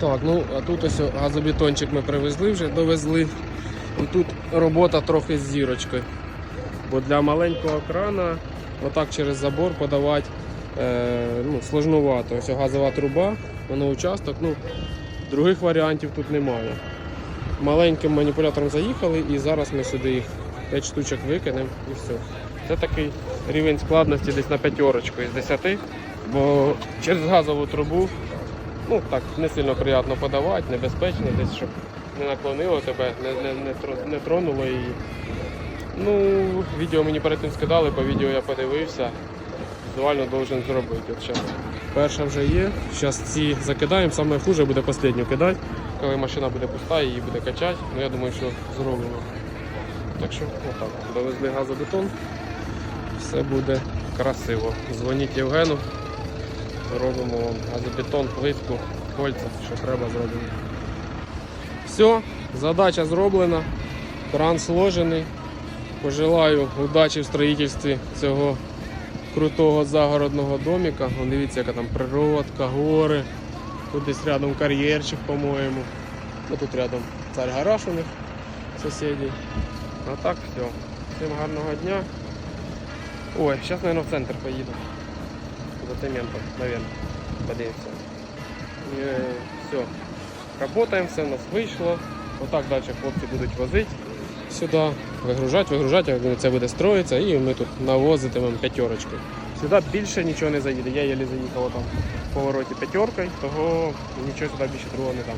Так, ну а тут ось газобетончик ми привезли вже, довезли. І тут робота трохи з зірочкою. Бо для маленького крана отак через забор подавати е, ну, сложнувато. Ось газова труба, воно участок. Ну, других варіантів тут немає. Маленьким маніпулятором заїхали і зараз ми сюди їх 5 штучок викинемо і все. Це такий рівень складності десь на п'ятерочку із 10, бо через газову трубу ну так не сильно приємно подавати, небезпечно, десь щоб не наклонило тебе, не, не, не, не тронуло її. Ну, відео мені перед тим скидали, по відео я подивився. Візуально должен зробити. От зараз. Перша вже є. Зараз ці закидаємо, саме хуже буде останню кидати. Коли машина буде пуста, її буде качати. Ну я думаю, що зроблено. Так що отак. Довезли газобетон. Все буде красиво. Дзвоніть Євгену. Робимо вам газобетон, плитку, кольця, що треба зробимо. Все, задача зроблена. Кран сложений. Пожелаю удачі в строїтельстві цього крутого загородного домика. Вон дивіться, яка там природка, гори. Тут десь рядом кар'єрчик, по-моєму. Ну тут рядом цар гараж у них сусідів. А так все. Всім гарного дня. Ой, зараз, мабуть, в центр поїду. За наверное. Подивимося. И Все. Работаем, все у нас вийшло. Отак далі хлопці будуть возити сюди, вигружати, вигружати, як це буде строїтися, і ми тут навозитимемо п'ятерочки. Сюди більше нічого не заїде. Я єлі заїхав там в повороті п'ятеркою, того нічого сюди більше другого не дам.